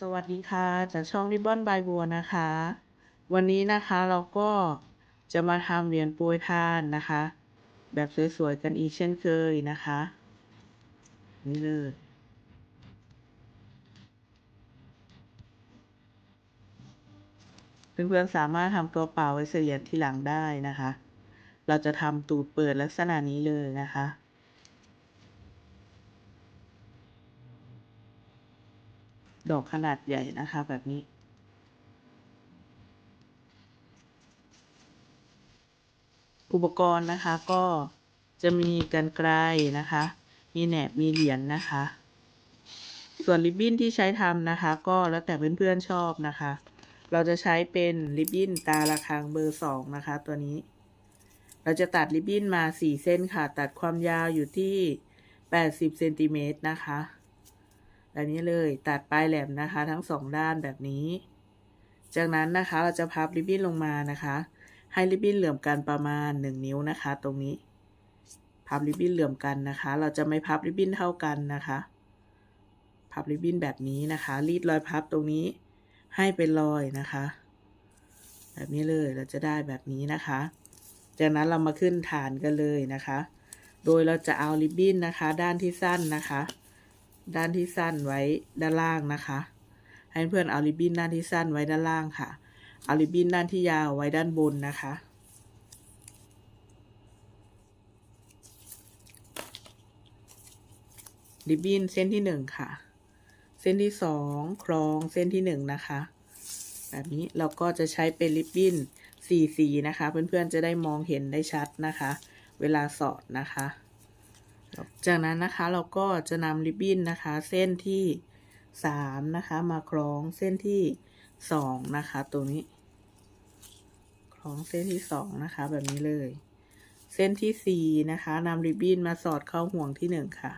สวัสดีค่ะจากช่อง Ribbon by บัวนะคะ วันนี้นะคะเราก็จะมาทำเหรียญโปรยทานนะคะ แบบสวยๆกันอีกเช่นเคยนะคะ นี่เลยเพื่อนๆสามารถทำตัวเปล่าไว้เสียที่หลังได้นะคะ เราจะทำตูดเปิดลักษณะนี้เลยนะคะ ดอกขนาดใหญ่นะคะแบบนี้ อุปกรณ์นะคะก็จะมีกันไกลนะคะ มีแหนบมีเหรียญนะคะ ส่วนริบบิ้นที่ใช้ทำนะคะ ก็แล้วแต่เพื่อนๆชอบนะคะ เราจะใช้เป็นริบบิ้นตาระฆังเบอร์สองนะคะ ตัวนี้ เราจะตัดริบบิ้นมาสี่เส้นค่ะ ตัดความยาวอยู่ที่แปดสิบเซนติเมตรนะคะ แบบนี้เลยตัดปลายแหลมนะคะ ทั้งสองด้านแบบนี้ จากนั้นนะคะเราจะพับริบบิ้นลงมานะคะ ให้ริบบิ้นเหลื่อมกันประมาณหนึ่งนิ้วนะคะ ตรงนี้ พับริบบิ้นเหลื่อมกันนะคะ เราจะไม่พับริบบิ้นเท่ากันนะคะ พับริบบิ้นแบบนี้นะคะ รีดรอยพับตรงนี้ให้เป็นรอยนะคะ แบบนี้เลยเราจะได้แบบนี้นะคะ จากนั้นเรามาขึ้นฐานกันเลยนะคะ โดยเราจะเอาริบบิ้นนะคะ ด้านที่สั้นนะคะ ด้านที่สั้นไว้ด้านล่างนะคะ ให้เพื่อนเอาริบบิ้นด้านที่สั้นไว้ด้านล่างค่ะเอาริบบิ้นด้านที่ยาวไว้ด้านบนนะคะ ริบบิ้นเส้นที่หนึ่งค่ะ เส้นที่สองคล้องเส้นที่หนึ่งนะคะ แบบนี้เราก็จะใช้เป็นริบบิ้นสี่สีนะคะ เพื่อนๆจะได้มองเห็นได้ชัดนะคะ เวลาสอดนะคะ จากนั้นนะคะเราก็จะนำริบบิ้นนะคะ เส้นที่สามนะคะ มาคล้องเส้นที่สองนะคะตรงนี้ คล้องเส้นที่สองนะคะ แบบนี้เลย เส้นที่สี่นะคะนำริบบิ้นมาสอดเข้าห่วงที่หนึ่งค่ะ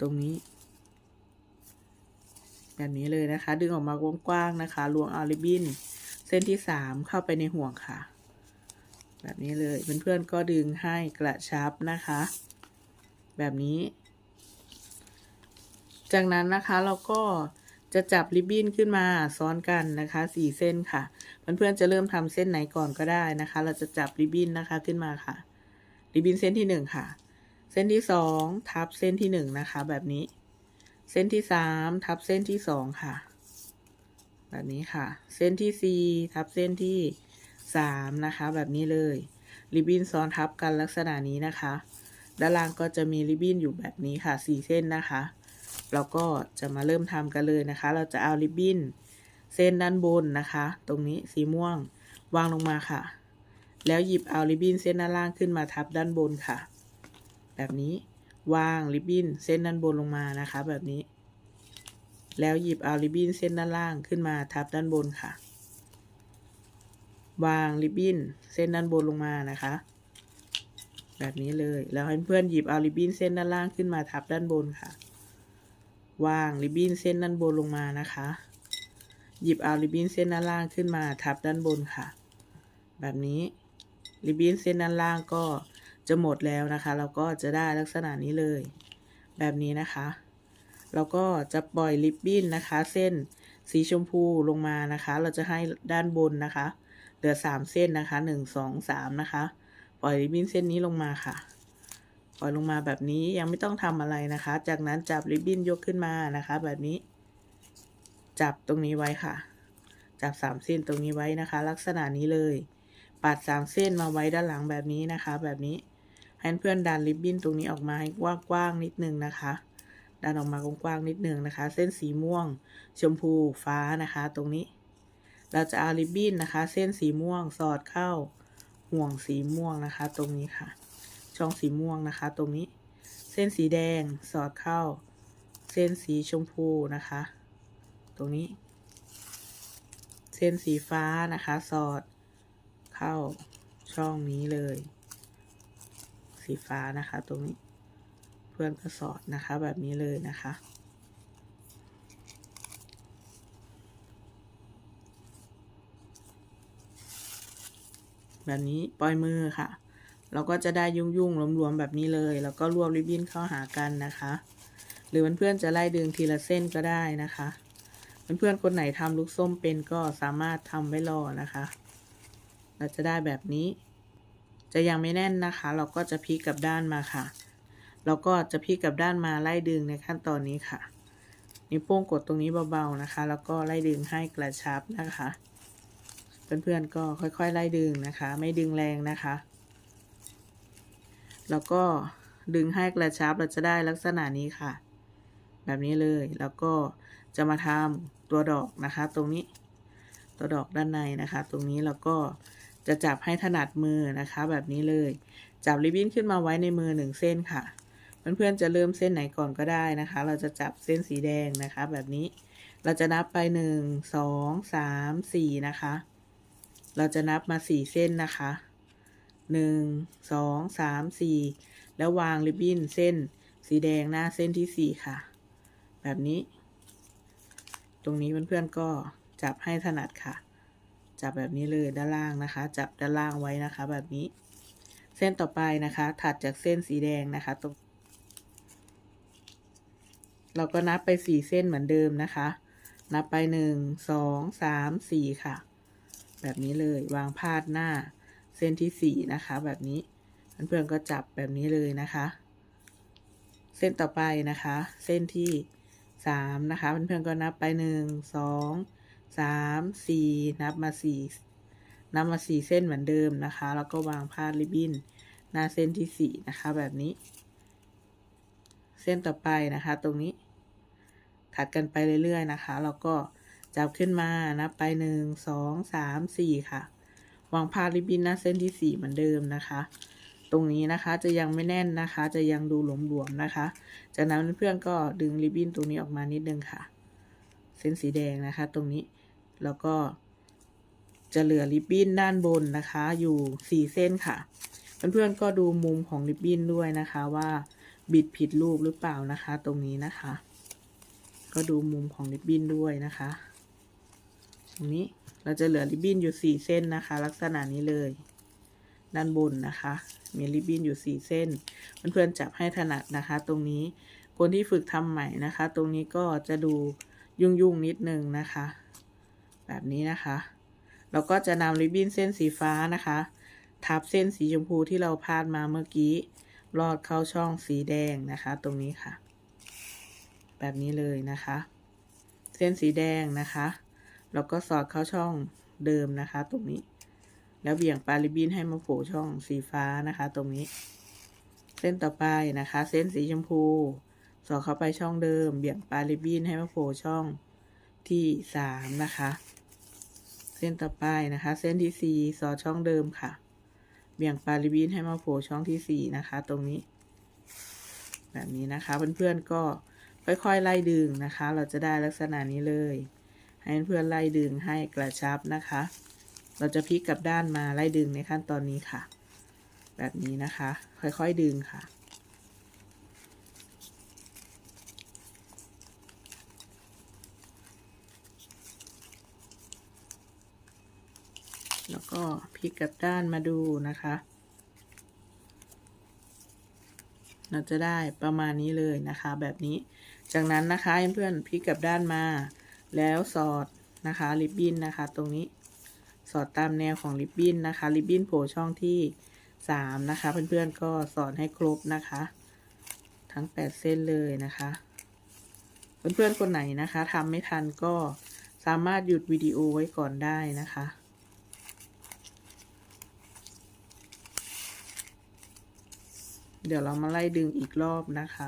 ตรงนี้ แบบนี้เลยนะคะ ดึงออกมากว้างๆนะคะลวงเอาริบบิ้นเส้นที่สามเข้าไปในห่วงค่ะ แบบนี้เลยเพื่อนๆก็ดึงให้กระชับนะคะ แบบนี้ จากนั้นนะคะเราก็จะจับริบบิ้นขึ้นมาซ้อนกันนะคะสี่เส้นค่ะ เพื่อนๆจะเริ่มทำเส้นไหนก่อนก็ได้นะคะ เราจะจับริบบิ้นนะคะขึ้นมาค่ะ ริบบิ้นเส้นที่หนึ่งค่ะ เส้นที่สองทับเส้นที่หนึ่งนะคะ แบบนี้ เส้นที่สามทับเส้นที่สองค่ะ แบบนี้ค่ะ เส้นที่สี่ทับเส้นที่สามนะคะ แบบนี้เลย ริบบิ้นซ้อนทับกันลักษณะนี้นะคะ ด้านล่างก็จะมีริบบิ้นอยู่แบบนี้ค่ะสี่เส้นนะคะเราก็จะมาเริ่มทำกันเลยนะคะ เราจะเอาริบบิ้นเส้นด้านบนนะคะ ตรงนี้สีม่วงวางลงมาค่ะ แล้วหยิบเอาริบบิ้นเส้นด้านล่างขึ้นมาทับด้านบนค่ะ แบบนี้วางริบบิ้นเส้นด้านบนลงมานะคะ แบบนี้ แล้วหยิบเอาริบบิ้นเส้นด้านล่างขึ้นมาทับด้านบนค่ะ วางริบบิ้นเส้นด้านบนลงมานะคะ แบบนี้เลย แล้วให้เพื่อนหยิบเอาริบบิ้นเส้นด้านล่างขึ้นมาทับด้านบนค่ะ วางริบบิ้นเส้นด้านบนลงมานะคะ หยิบเอาริบบิ้นเส้นด้านล่างขึ้นมาทับด้านบนค่ะ แบบนี้ริบบิ้นเส้นด้านล่างก็จะหมดแล้วนะคะ เราก็จะได้ลักษณะนี้เลย แบบนี้นะคะเราก็จะปล่อยริบบิ้นนะคะ เส้นสีชมพูลงมานะคะ เราจะให้ด้านบนนะคะ เหลือสามเส้นนะคะหนึ่งสองสามนะคะ ปล่อยริบบิ้นเส้นนี้ลงมาค่ะ ปล่อยลงมาแบบนี้ยังไม่ต้องทำอะไรนะคะ จากนั้นจับริบบิ้นยกขึ้นมานะคะ แบบนี้ จับตรงนี้ไว้ค่ะ จับสามเส้นตรงนี้ไว้นะคะ ลักษณะนี้เลยปัดสามเส้นมาไว้ด้านหลังแบบนี้นะคะ แบบนี้ให้เพื่อนดันริบบิ้นตรงนี้ออกมาให้กว้างๆนิดนึงนะคะดันออกมากว้างๆนิดนึงนะคะ เส้นสีม่วง ชมพูฟ้านะคะ ตรงนี้ เราจะเอาริบบิ้นนะคะ เส้นสีม่วงสอดเข้า ห่วงสีม่วงนะคะ ตรงนี้ค่ะ ช่องสีม่วงนะคะ ตรงนี้ เส้นสีแดงสอดเข้า เส้นสีชมพูนะคะ ตรงนี้ เส้นสีฟ้านะคะ สอดเข้าช่องนี้เลย สีฟ้านะคะ ตรงนี้ เพื่อนก็สอดนะคะแบบนี้เลยนะคะ แบบนี้ปล่อยมือค่ะ เราก็จะได้ยุ่งยุ่งๆรวมๆแบบนี้เลย แล้วก็รวบริบบิ้นเข้าหากันนะคะ หรือเพื่อนๆจะไล่ดึงทีละเส้นก็ได้นะคะเพื่อนๆคนไหนทำลูกส้มเป็นก็สามารถทำไว้รอนะคะ เราจะได้แบบนี้ จะยังไม่แน่นนะคะ เราก็จะพลิกกลับด้านมาค่ะ เราก็จะพลิกกลับด้านมาไล่ดึงในขั้นตอนนี้ค่ะนิ้วโป้งกดตรงนี้เบาๆนะคะ แล้วก็ไล่ดึงให้กระชับนะคะ เพื่อนๆก็ค่อยๆไล่ดึงนะคะ ไม่ดึงแรงนะคะ แล้วก็ดึงให้กระชับเราจะได้ลักษณะนี้ค่ะ แบบนี้เลยแล้วก็จะมาทำตัวดอกนะคะ ตรงนี้ตัวดอกด้านในนะคะ ตรงนี้เราก็จะจับให้ถนัดมือนะคะ แบบนี้เลย จับริบบิ้นขึ้นมาไว้ในมือหนึ่งเส้นค่ะเพื่อนๆจะเริ่มเส้นไหนก่อนก็ได้นะคะ เราจะจับเส้นสีแดงนะคะ แบบนี้เราจะนับไปหนึ่งสองสามสี่นะคะ เราจะนับมาสี่เส้นนะคะหนึ่งสองสามสี่แล้ววางริบบิ้นเส้น สีแดงหน้าเส้นที่สี่ค่ะ แบบนี้ ตรงนี้เพื่อนๆก็จับให้ถนัดค่ะ จับแบบนี้เลยด้านล่างนะคะ จับด้านล่างไว้นะคะ แบบนี้ เส้นต่อไปนะคะ ถัดจากเส้นสีแดงนะคะ ตรง เราก็นับไปสี่เส้นเหมือนเดิมนะคะ นับไปหนึ่งสองสามสี่ค่ะ แบบนี้เลยวางพาดหน้าเส้นที่สี่นะคะ แบบนี้เพื่อนๆก็จับแบบนี้เลยนะคะ เส้นต่อไปนะคะ เส้นที่สามนะคะเพื่อนๆก็นับไปหนึ่งสองสามสี่นับมาสี่นับมาสี่เส้นเหมือนเดิมนะคะ แล้วก็วางพาดริบบิ้นหน้าเส้นที่สี่นะคะ แบบนี้ เส้นต่อไปนะคะ ตรงนี้ถัดกันไปเรื่อยๆนะคะ แล้วก็ จับขึ้นมานับไปหนึ่งสองสามสี่ค่ะ วางพาริบบินหน้าเส้นที่สี่เหมือนเดิมนะคะ ตรงนี้นะคะจะยังไม่แน่นนะคะ จะยังดูหลวมๆนะคะ จากนั้นเพื่อนก็ดึงริบบิ้นตรงนี้ออกมานิดนึงค่ะ เส้นสีแดงนะคะ ตรงนี้แล้วก็จะเหลือริบบิ้นด้านบนนะคะ อยู่สี่เส้นค่ะเพื่อนๆก็ดูมุมของริบบิ้นด้วยนะคะว่าบิดผิดรูปหรือเปล่านะคะ ตรงนี้นะคะ ก็ดูมุมของริบบิ้นด้วยนะคะ ตรงนี้เราจะเหลือริบบิ้นอยู่สี่เส้นนะคะ ลักษณะนี้เลย ด้านบนนะคะ มีริบบิ้นอยู่สี่เส้น เพื่อนๆจับให้ถนัดนะคะ ตรงนี้คนที่ฝึกทำใหม่นะคะ ตรงนี้ก็จะดูยุ่งๆนิดนึงนะคะ แบบนี้นะคะ เราก็จะนำริบบิ้นเส้นสีฟ้านะคะ ทับเส้นสีชมพูที่เราพาดมาเมื่อกี้ลอดเข้าช่องสีแดงนะคะ ตรงนี้ค่ะ แบบนี้เลยนะคะ เส้นสีแดงนะคะ แล้วก็สอดเข้าช่องเดิมนะคะ ตรงนี้ แล้วเบี่ยงปลาริบบิ้นให้มาโผล่ช่องสีฟ้านะคะ ตรงนี้ เส้นต่อไปนะคะ เส้นสีชมพู สอดเข้าไปช่องเดิม เบี่ยงปลาริบบิ้นให้มาโผล่ช่องที่สามนะคะ เส้นต่อไปนะคะ เส้นที่สี่สอดช่องเดิมค่ะ เบี่ยงปลาริบบิ้นให้มาโผล่ช่องที่สี่นะคะ ตรงนี้ แบบนี้นะคะเพื่อนๆก็ค่อยๆไล่ดึงนะคะ เราจะได้ลักษณะนี้เลย ให้เพื่อนไล่ดึงให้กระชับนะคะ เราจะพลิกกลับด้านมาไล่ดึงในขั้นตอนนี้ค่ะ แบบนี้นะคะ ค่อยๆดึงค่ะ แล้วก็พลิกกลับด้านมาดูนะคะ เราจะได้ประมาณนี้เลยนะคะ แบบนี้ จากนั้นนะคะเพื่อนพลิกกลับด้านมา แล้วสอดนะคะริบบิ้นนะคะ ตรงนี้สอดตามแนวของริบบิ้นนะคะริบบิ้นโผล่ช่องที่สามนะคะ เพื่อนๆก็สอดให้ครบนะคะ ทั้งแปดเส้นเลยนะคะ เพื่อนๆคนไหนนะคะทำไม่ทันก็สามารถหยุดวิดีโอไว้ก่อนได้นะคะเดี๋ยวเรามาไล่ดึงอีกรอบนะคะ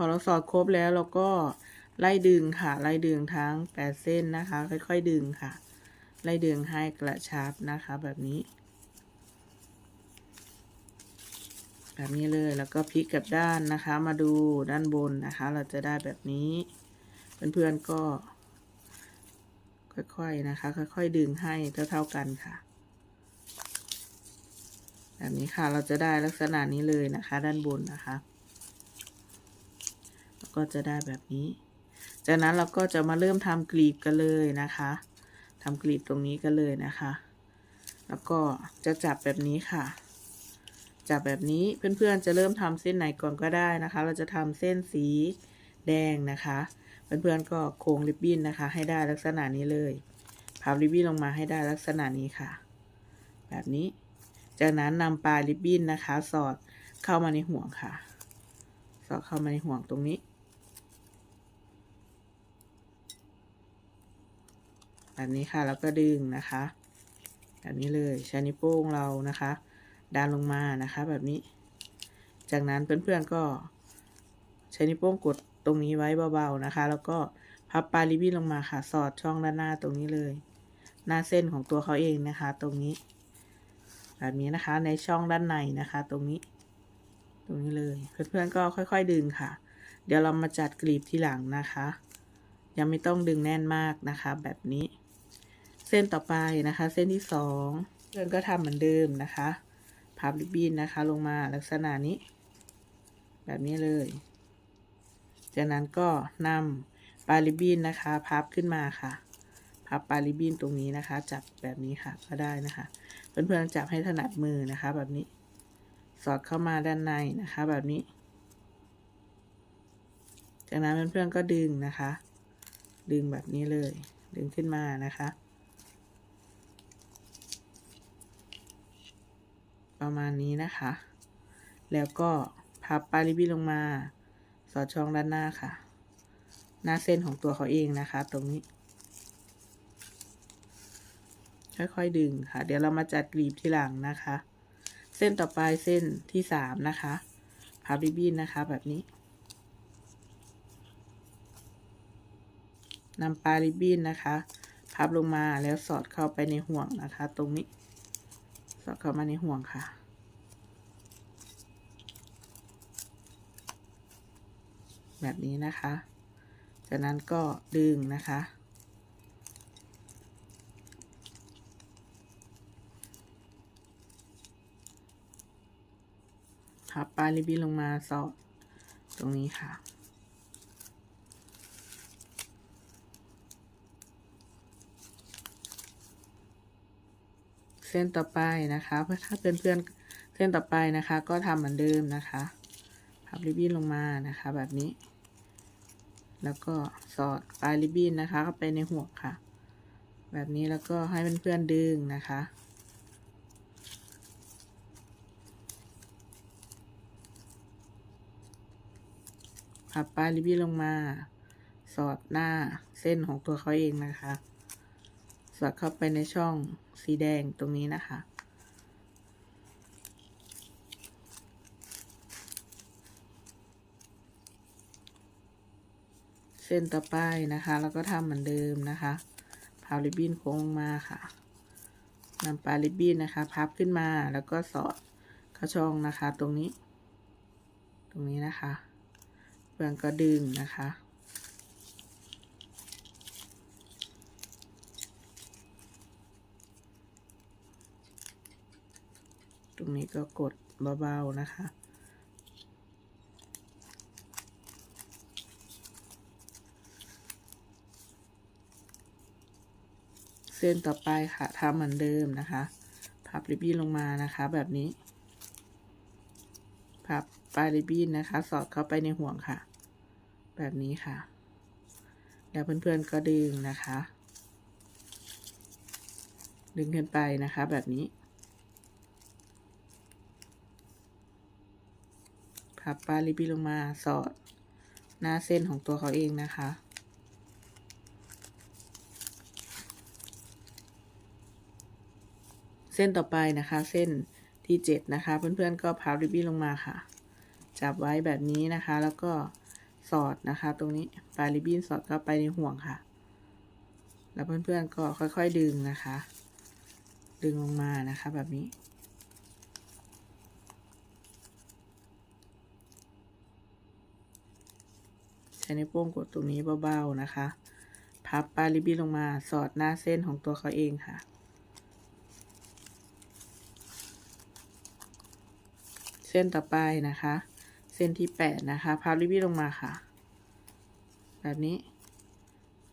อเราสอดครบแล้วเราก็ไล่ดึงค่ะ ไล่ดึงทั้งแปดเส้นนะคะ ค่อยๆดึงค่ะ ไล่ดึงให้กระชับนะคะ แบบนี้ แบบนี้เลยแล้วก็พลิกกลับด้านนะคะ มาดูด้านบนนะคะ เราจะได้แบบนี้ เพื่อนๆก็ ค่อยๆนะคะ ค่อยๆดึงให้เท่าๆกันค่ะ แบบนี้ค่ะเราจะได้ลักษณะนี้เลยนะคะ ด้านบนนะคะ ก็จะได้แบบนี้ จากนั้นเราก็จะมาเริ่มทำกลีบกันเลยนะคะทำกลีบตรงนี้กันเลยนะคะ แล้วก็จะจับแบบนี้ค่ะ จับแบบนี้เพื่อนๆจะเริ่มทำเส้นไหนก่อนก็ได้นะคะ เราจะทำเส้นสีแดงนะคะ เพื่อนๆก็โค้งริบบิ้นนะคะ ให้ได้ลักษณะนี้เลยพับริบบิ้นลงมาให้ได้ลักษณะนี้ค่ะ แบบนี้ จากนั้นนำปลายริบบิ้นนะคะ สอดเข้ามาในห่วงค่ะ สอดเข้ามาในห่วงตรงนี้ แบบนี้ค่ะแล้วก็ดึงนะคะ แบบนี้เลยใช้นิ้วโป้งเรานะคะดันลงมานะคะแบบนี้ จากนั้นเพื่อนๆก็ใช้นิ้วโป้งกดตรงนี้ไว้เบาๆนะคะ แล้วก็พับปลายริบบิ้นลงมาค่ะ สอดช่องด้านหน้าตรงนี้เลย หน้าเส้นของตัวเขาเองนะคะ ตรงนี้ แบบนี้นะคะในช่องด้านในนะคะ ตรงนี้ ตรงนี้เลยเพื่อนๆก็ค่อย ๆ ดึงค่ะ เดี๋ยวเรามาจัดกลีบที่หลังนะคะ ยังไม่ต้องดึงแน่นมากนะคะ แบบนี้ เส้นต่อไปนะคะ เส้นที่สองเพื่อนก็ทำเหมือนเดิมนะคะพับริบบิ้นนะคะ ลงมาลักษณะนี้ แบบนี้เลย จากนั้นก็นำปลายริบบิ้นนะคะ พับขึ้นมาค่ะ พับปลายริบบิ้นตรงนี้นะคะ จับแบบนี้ค่ะก็ได้นะคะ เพื่อนๆจับให้ถนัดมือนะคะ แบบนี้ สอดเข้ามาด้านในนะคะ แบบนี้ จากนั้นเพื่อนๆก็ดึงนะคะ ดึงแบบนี้เลย ดึงขึ้นมานะคะ ประมาณนี้นะคะ แล้วก็พับปลายริบบิ้นลงมา สอดช่องด้านหน้าค่ะ หน้าเส้นของตัวเขาเองนะคะ ตรงนี้ ค่อยๆดึงค่ะ เดี๋ยวเรามาจัดกลีบที่หลังนะคะ เส้นต่อไปเส้นที่สามนะคะพับริบบิ้นนะคะแบบนี้นำปลายริบบิ้นนะคะ พับลงมาแล้วสอดเข้าไปในห่วงนะคะ ตรงนี้ สอดเข้ามาในห่วงค่ะ แบบนี้นะคะ จากนั้นก็ดึงนะคะ พับปลายริบบิ้นลงมาสอดตรงนี้ค่ะ เส้นต่อไปนะคะเพื่อถ้าเพื่อนๆเส้นต่อไปนะคะ ก็ทำเหมือนเดิมนะคะพับริบบิ้นลงมานะคะ แบบนี้ แล้วก็สอดปลายริบบิ้นนะคะเข้าไปในห่วงค่ะ แบบนี้แล้วก็ให้เพื่อนๆดึงนะคะพับปลายริบบิ้นลงมา สอดหน้าเส้นของตัวเขาเองนะคะ สอดเข้าไปในช่อง สีแดงตรงนี้นะคะ เส้นต่อไปนะคะ แล้วก็ทำเหมือนเดิมนะคะพับริบบิ้นโค้งมาค่ะนำปลายริบบิ้นนะคะ พับขึ้นมาแล้วก็สอดเข้าช่องนะคะ ตรงนี้ ตรงนี้นะคะเพื่อนก็ดึงนะคะ ตรงนี้ก็กดเบาๆนะคะ เส้นต่อไปค่ะทำเหมือนเดิมนะคะ พับริบบิ้นลงมานะคะแบบนี้ พับปลายริบบิ้นนะคะ สอดเข้าไปในห่วงค่ะ แบบนี้ค่ะ แล้วเพื่อนๆก็ดึงนะคะ ดึงขึ้นไปนะคะแบบนี้ พับปลายริบบิ้ลงมาสอดหน้าเส้นของตัวเขาเองนะคะ เส้นต่อไปนะคะ เส้นที่เจ็ดนะคะ เพื่อนๆก็พับริบบิ้นลงมาค่ะ จับไว้แบบนี้นะคะ แล้วก็สอดนะคะ ตรงนี้ปลายริบบิ้นสอดเข้าไปในห่วงค่ะ แล้วเพื่อนๆก็ค่อยๆดึงนะคะ ดึงลงมานะคะแบบนี้ ใช้นิ้วโป้งกดตรงนี้เบาๆนะคะ พับปลายริบบิ้นลงมาสอดหน้าเส้นของตัวเขาเองค่ะ เส้นต่อไปนะคะ เส้นที่แปดนะคะ พับริบบิ้นลงมาค่ะ แบบนี้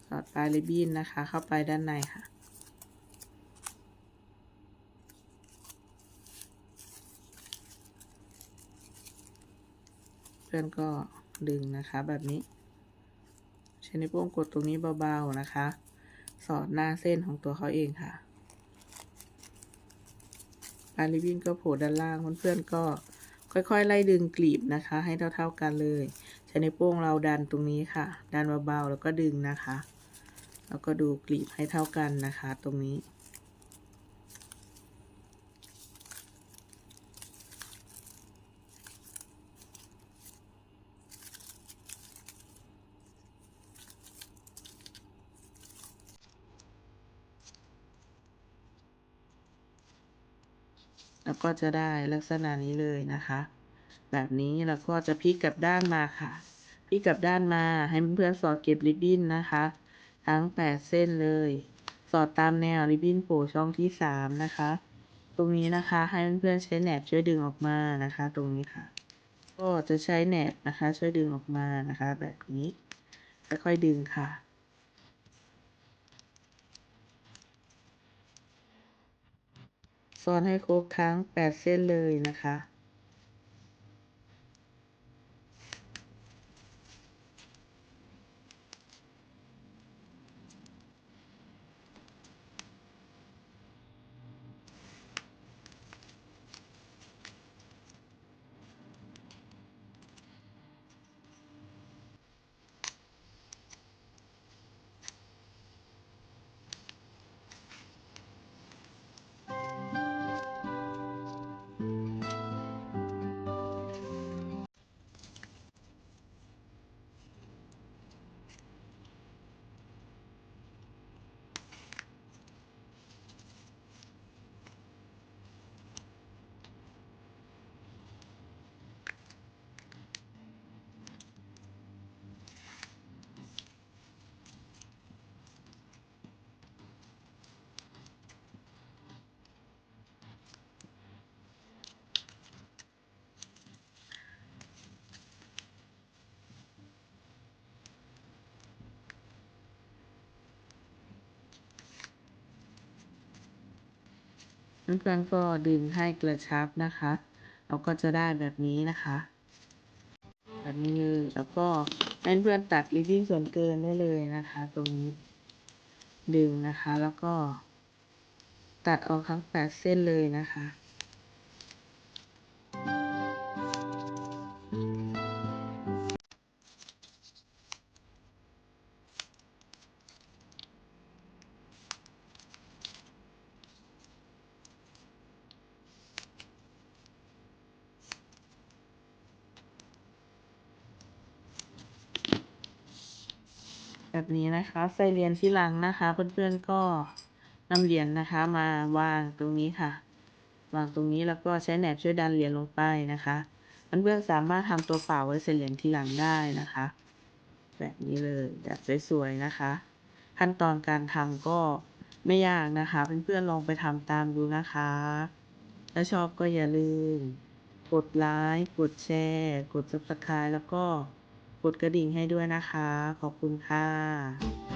สอดปลายริบบิ้นนะคะ เข้าไปด้านในค่ะเพื่อนก็ดึงนะคะแบบนี้ ใช้นิ้วโป้งกดตรงนี้เบาๆนะคะ สอดหน้าเส้นของตัวเขาเองค่ะปลายริบบิ้นก็โผล่ด้านล่างเพื่อนๆก็ค่อยๆ ไล่ดึงกลีบนะคะ ให้เท่าๆกันเลย ใช้นิ้วโป้งเราดันตรงนี้ค่ะ ดันเบาๆแล้วก็ดึงนะคะ แล้วก็ดูกลีบให้เท่ากันนะคะ ตรงนี้ แล้วก็จะได้ลักษณะนี้เลยนะคะ แบบนี้แล้วก็จะพลิกกลับด้านมาค่ะพลิกกลับด้านมาให้เพื่อนๆสอดเก็บริบบิ้นนะคะ ทั้ง 8 เส้นเลย สอดตามแนวริบบิ้นโผล่ช่องที่ 3 นะคะ ตรงนี้นะคะให้เพื่อนๆใช้แหนบช่วยดึงออกมานะคะ ตรงนี้ค่ะ ก็จะใช้แหนบนะคะ ช่วยดึงออกมานะคะ แบบนี้ค่อยๆดึงค่ะ ซ้อนให้ครบทั้ง 8 เส้นเลยนะคะ เพื่อนๆก็ดึงให้กระชับนะคะ เราก็จะได้แบบนี้นะคะ แบบนี้เลยแล้วก็ให้เพื่อนตัดริบบิ้นส่วนเกินได้เลยนะคะ ตรงนี้ดึงนะคะแล้วก็ ตัดออกทั้งแปดเส้นเลยนะคะ แบบนี้นะคะใส่เหรียญที่หลังนะคะ เพื่อนๆก็นำเหรียญนะคะมาวางตรงนี้ค่ะ วางตรงนี้แล้วก็ใช้แหนบช่วยดันเหรียญลงไปนะคะเพื่อนๆสามารถทำตัวเปล่าไว้ใส่เหรียญที่หลังได้นะคะ แบบนี้เลยแบบสวยๆนะคะ ขั้นตอนการทำก็ไม่ยากนะคะ เพื่อนๆลองไปทำตามดูนะคะ ถ้าชอบก็อย่าลืมกดไลค์กดแชร์ กด subscribe แล้วก็ กดกระดิ่งให้ด้วยนะคะ ขอบคุณค่ะ